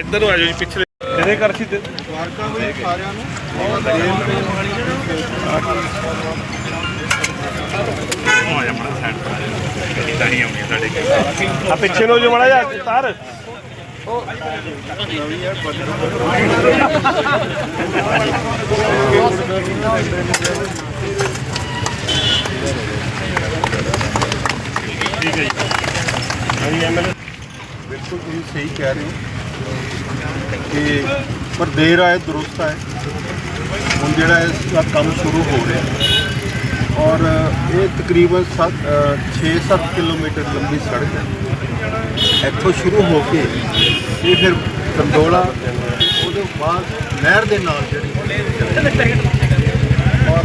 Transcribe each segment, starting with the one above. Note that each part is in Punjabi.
ਇੱਧਰ ਨੂੰ ਆ ਜਾਓ ਜੀ ਪਿਛਲੇ ਇਹਦੇ ਕਰ ਸੀ ਤੇ ਵਾਰਕਾ ਵੀ ਸਾਰਿਆਂ ਨੂੰ। ਆ। ਜਾ ਮੜਾ ਸਾਈਡ ਪਰ ਆ ਜਾ। ਗੱਡੀ ਤਾਂ ਨਹੀਂ ਆਉਣੀ ਸਾਡੇ ਆ ਪਿੱਛੇ ਨੂੰ ਜੋ ਮੜਾ ਜਾ ਤਾਰ। ਠੀਕ ਹੈ ਜੀ ਹਾਂਜੀ ਐਮਐਲਏ ਬਿਲਕੁਲ ਤੁਸੀਂ ਸਹੀ ਕਹਿ ਰਹੇ ਹੋ। ਕਿ ਪਰ ਦੇਰ ਆਏ, ਦਰੁਸਤ ਹੈ ਹੁਣ ਜਿਹੜਾ ਇਸ ਦਾ ਕੰਮ ਸ਼ੁਰੂ ਹੋ ਰਿਹਾ। ਔਰ ਇਹ ਤਕਰੀਬਨ 6-7 ਕਿਲੋਮੀਟਰ ਲੰਬੀ ਸੜਕ ਹੈ। ਇੱਥੋਂ ਸ਼ੁਰੂ ਹੋ ਕੇ ਇਹ ਫਿਰ ਕੰਦੋਲਾ ਉਹਦੇ ਬਾਅਦ ਨਹਿਰ ਦੇ ਨਾਲ ਜਿਹੜੀ ਔਰ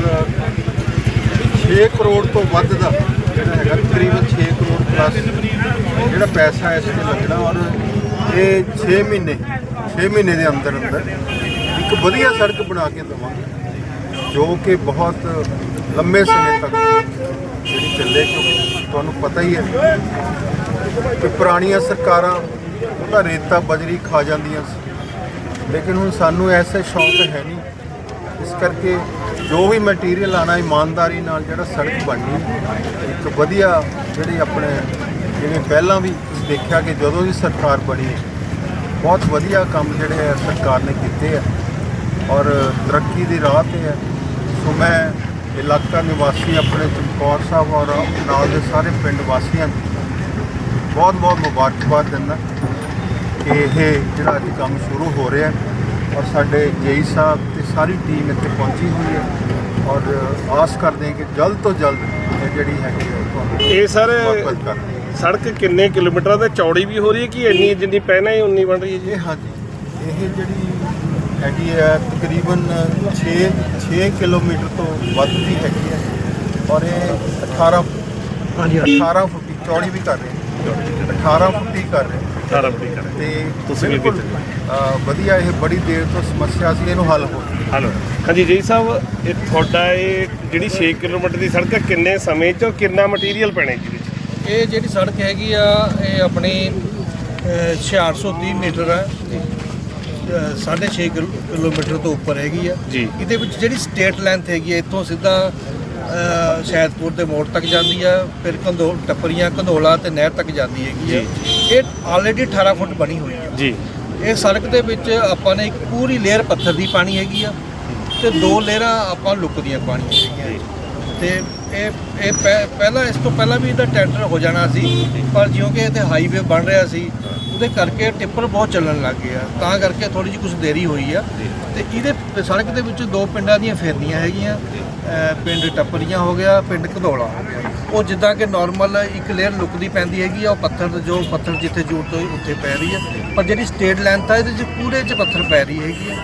6 ਕਰੋੜ ਤੋਂ ਵੱਧ ਦਾ ਜਿਹੜਾ ਹੈਗਾ, ਤਕਰੀਬਨ 6 ਕਰੋੜ ਪਲੱਸ ਜਿਹੜਾ ਪੈਸਾ ਇਸ ਤੇ ਲੱਗਣਾ। ਔਰ ਇਹ 6 ਮਹੀਨੇ 6 ਮਹੀਨੇ ਦੇ ਅੰਦਰ ਅੰਦਰ ਇੱਕ ਵਧੀਆ ਸੜਕ ਬਣਾ ਕੇ ਦੇਵਾਂਗੇ, ਜੋ ਕਿ ਬਹੁਤ ਲੰਮੇ ਸਮੇਂ ਤੱਕ ਜਿਹੜੀ ਚੱਲੇ, ਕਿਉਂਕਿ ਤੁਹਾਨੂੰ ਪਤਾ ਹੀ ਹੈ ਕਿ ਪੁਰਾਣੀਆਂ ਸਰਕਾਰਾਂ ਉਹਦਾ ਰੇਤਾ ਬਜਰੀ ਖਾ ਜਾਂਦੀਆਂ ਸੀ। ਲੇਕਿਨ ਹੁਣ ਸਾਨੂੰ ਐਸੇ ਸ਼ੌਂਕ ਹੈ ਨਹੀਂ। ਇਸ ਕਰਕੇ ਜੋ ਵੀ ਮਟੀਰੀਅਲ ਆਣਾ ਇਮਾਨਦਾਰੀ ਨਾਲ ਜਿਹੜਾ ਸੜਕ ਬਣਨੀ ਇੱਕ ਵਧੀਆ ਜਿਹੜੀ ਆਪਣੇ, ਜਿਵੇਂ ਪਹਿਲਾਂ ਵੀ ਦੇਖਿਆ ਕਿ ਜਦੋਂ ਦੀ ਸਰਕਾਰ ਬਣੀ ਬਹੁਤ ਵਧੀਆ ਕੰਮ ਜਿਹੜੇ ਆ ਸਰਕਾਰ ਨੇ ਕੀਤੇ ਆ ਔਰ ਤਰੱਕੀ ਦੀ ਰਾਹ ਤੇ ਹੈ। ਸੋ ਮੈਂ ਇਲਾਕਾ ਨਿਵਾਸੀ ਆਪਣੇ ਚਮਕੌਰ ਸਾਹਿਬ ਔਰ ਨਾਲ ਦੇ ਸਾਰੇ ਪਿੰਡ ਵਾਸੀਆਂ ਨੂੰ ਬਹੁਤ ਬਹੁਤ ਮੁਬਾਰਕਬਾਦ ਦਿੰਦਾ ਕਿ ਇਹ ਜਿਹੜਾ ਅੱਜ ਕੰਮ ਸ਼ੁਰੂ ਹੋ ਰਿਹਾ ਹੈ ਔਰ ਸਾਡੇ ਜੇਈ ਸਾਹਿਬ ਤੇ ਸਾਰੀ ਟੀਮ ਇੱਥੇ ਪਹੁੰਚੀ ਹੋਈ ਹੈ ਔਰ ਆਸ ਕਰਦੇ ਹਾਂ ਕਿ ਜਲਦ ਤੋਂ ਜਲਦ ਇਹ ਜਿਹੜੀ ਹੈਗੀ ਹੈ ਇਹ ਸਰ ਸੜਕ ਕਿੰਨੇ ਕਿਲੋਮੀਟਰ ਤੇ ਚੌੜੀ ਵੀ ਹੋ ਰਹੀ ਹੈ ਕਿ ਇੰਨੀ ਜਿੰਨੀ ਪਹਿਲਾਂ ਹੀ ਉਨੀ ਬਣ ਰਹੀ ਹੈ ਜੀ? ਇਹ ਹਾਂਜੀ ਇਹ ਜਿਹੜੀ ਹੈਗੀ ਹੈ ਤਕਰੀਬਨ 6 6 ਕਿਲੋਮੀਟਰ ਤੋਂ ਵੱਧ ਦੀ ਹੈਗੀ ਹੈ ਔਰ ਇਹ 18 ਹਾਂਜੀ 18 ਫੁੱਟ ਦੀ ਚੌੜੀ ਵੀ ਕਰ ਰਹੇ ਹਾਂ 18 ਫੁੱਟ ਹੀ ਕਰ ਰਹੇ ਹਾਂ। ਸਾਰਾ ਬੜੀ ਕਰ ਤੇ ਤੁਸੀਂ ਵੀ ਬਿਲਕੁਲ, ਅ, ਵਧੀਆ ਇਹ ਬੜੀ ਦੇਰ ਤੋਂ ਸਮੱਸਿਆ ਸੀ ਇਹਨੂੰ ਹੱਲ ਹੋ ਗਿਆ ਹਲੋ ਹਾਂਜੀ ਜੀ ਸਾਹਿਬ ਇਹ ਤੁਹਾਡਾ ਇਹ ਜਿਹੜੀ 6 ਕਿਲੋਮੀਟਰ ਦੀ ਸੜਕ ਹੈ ਕਿੰਨੇ ਸਮੇਂ ਚ ਔਰ ਕਿੰਨਾ ਮਟੀਰੀਅਲ ਪੈਣਾ ਜੀ? ਇਹ ਜਿਹੜੀ ਸੜਕ ਹੈਗੀ ਆ ਇਹ ਆਪਣੀ ਅਹ, 630 ਮੀਟਰ ਹੈ। ਅਹ, ਸਾਢੇ 6 ਕਿਲੋਮੀਟਰ ਤੋਂ ਉੱਪਰ ਹੈਗੀ ਆ। ਜੀ। ਇਹਦੇ ਵਿੱਚ ਜਿਹੜੀ ਸਟੇਟ ਲੈਂਥ ਹੈਗੀ ਆ ਇੱਥੋਂ ਸਿੱਧਾ ਸ਼ਹਿਦਪੁਰ ਦੇ ਮੋੜ ਤੱਕ ਜਾਂਦੀ ਆ ਫਿਰ ਕੰਦੋ ਟੱਪਰੀਆਂ ਕੰਧੋਲਾ ਤੇ ਨਹਿਰ ਤੱਕ ਜਾਂਦੀ ਹੈਗੀ ਆ। ਇਹ ਆਲਰੇਡੀ 18 ਫੁੱਟ ਬਣੀ ਹੋਈ ਆ। ਜੀ। ਇਹ ਸੜਕ ਦੇ ਵਿੱਚ ਆਪਾਂ ਨੇ ਇੱਕ ਪੂਰੀ ਲੇਅਰ ਪੱਥਰ ਦੀ ਪਾਣੀ ਹੈਗੀ ਆ ਤੇ ਦੋ ਲੇਅਰਾਂ ਆਪਾਂ ਲੁੱਕ ਦੀਆਂ ਪਾਣੀ ਹੈਗੀਆਂ। ਤੇ ਇਹ ਇਹ ਪਹਿ- ਪਹਿਲਾਂ ਇਸ ਤੋਂ ਪਹਿਲਾਂ ਵੀ ਇਹਦਾ ਟੈਂਡਰ ਹੋ ਜਾਣਾ ਸੀ ਪਰ ਜਿਉਂ ਕਿ ਇੱਥੇ ਹਾਈਵੇ ਬਣ ਰਿਹਾ ਸੀ ਉਹਦੇ ਕਰਕੇ ਟਿੱਪਰ ਬਹੁਤ ਚੱਲਣ ਲੱਗ ਗਏ ਆ। ਤਾਂ ਕਰਕੇ ਥੋੜੀ ਜਿਹੀ ਕੁਝ ਦੇਰੀ ਹੋਈ ਆ। ਤੇ ਇਹਦੇ ਸੜਕ ਦੇ ਵਿੱਚ ਦੋ ਪਿੰਡਾਂ ਦੀਆਂ ਫੇਰਨੀਆਂ ਹੈਗੀਆਂ ਅਹ ਪਿੰਡ ਟੱਪਰੀਆਂ ਹੋ ਗਿਆ ਪਿੰਡ ਘਦੌਲਾ ਹੋ ਗਿਆ। ਉਹ ਜਿੱਦਾਂ ਕਿ ਨਾਰਮਲ ਇੱਕ ਲੇਅਰ ਲੁਕਦੀ ਪੈਂਦੀ ਹੈਗੀ ਆ ਉਹ ਪੱਥਰ ਦੇ ਜੋ ਪੱਥਰ ਜਿੱਥੇ ਜ਼ਰੂਰਤ ਹੋਈ ਉੱਥੇ ਪੈ ਰਹੀ ਆ। ਪਰ ਜਿਹੜੀ ਸਟੇਟ ਲੈਂਥ ਆ ਇਹਦੇ 'ਚ ਪੂਰੇ 'ਚ ਪੱਥਰ ਪੈ ਰਹੀ ਹੈਗੀ ਆ।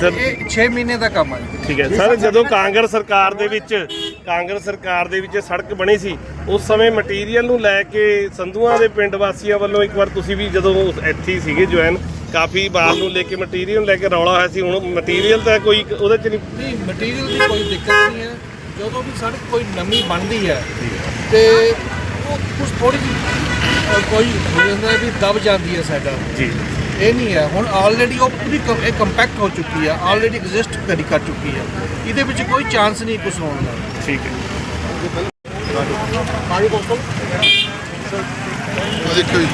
ਤੇ ਇਹ 6 ਮਹੀਨੇ ਦਾ ਕੰਮ ਆ ਜੀ। ਠੀਕ ਹੈ। ਸਰ ਜਦੋਂ ਕਾਂਗਰਸ ਸਰਕਾਰ ਦੇ ਵਿੱਚ ਕਾਂਗਰਸ ਸਰਕਾਰ ਦੇ ਵਿੱਚ ਸੜਕ ਬਣੀ ਸੀ ਉਸ ਸਮੇਂ ਮਟੀਰੀਅਲ ਨੂੰ ਲੈ ਕੇ ਸੰਧੂਆਂ ਦੇ ਪਿੰਡ ਵਾਸੀਆਂ ਵੱਲੋਂ ਇੱਕ ਵਾਰ ਤੁਸੀਂ ਵੀ ਜਦੋਂ ਇੱਥੇ ਸੀਗੇ ਜੁਆਇਨ ਕਾਫੀ ਬਾਲ ਨੂੰ ਲੈ ਕੇ ਮਟੀਰੀਅਲ ਲੈ ਕੇ ਰੌਲਾ ਹੋਇਆ ਸੀ ਹੁਣ ਮਟੀਰੀਅਲ ਤਾਂ ਕੋਈ ਉਹਦੇ ਚ ਨਹੀਂ। ਮਟੀਰੀਅਲ ਦੀ ਕੋਈ ਦਿੱਕਤ ਨਹੀਂ ਹੈ। ਜਦੋਂ ਵੀ ਸੜਕ ਕੋਈ ਨਵੀਂ ਬਣਦੀ ਹੈ ਤੇ ਉਹ ਕੁਝ ਥੋੜੀ ਜਿਹੀ ਕੋਈ ਹੋ ਜਾਂਦਾ ਵੀ ਦਬ ਜਾਂਦੀ ਹੈ ਸਾਡਾ। ਜੀ। ਇਹ ਨਹੀਂ ਹੈ। ਹੁਣ ਆਲਰੇਡੀ ਉਹ ਪੂਰੀ ਇਹ ਕੰਪੈਕਟ ਹੋ ਚੁੱਕੀ ਹੈ ਆਲਰੇਡੀ ਐਗਜ਼ਿਸਟ ਕਰੀ ਕਰ ਚੁੱਕੀ ਹੈ ਇਹਦੇ ਵਿੱਚ ਕੋਈ ਚਾਂਸ ਨਹੀਂ ਕੁਝ ਹੋਣ ਦਾ। ਠੀਕ ਹੈ। ਦੇਖੋ ਜੀ।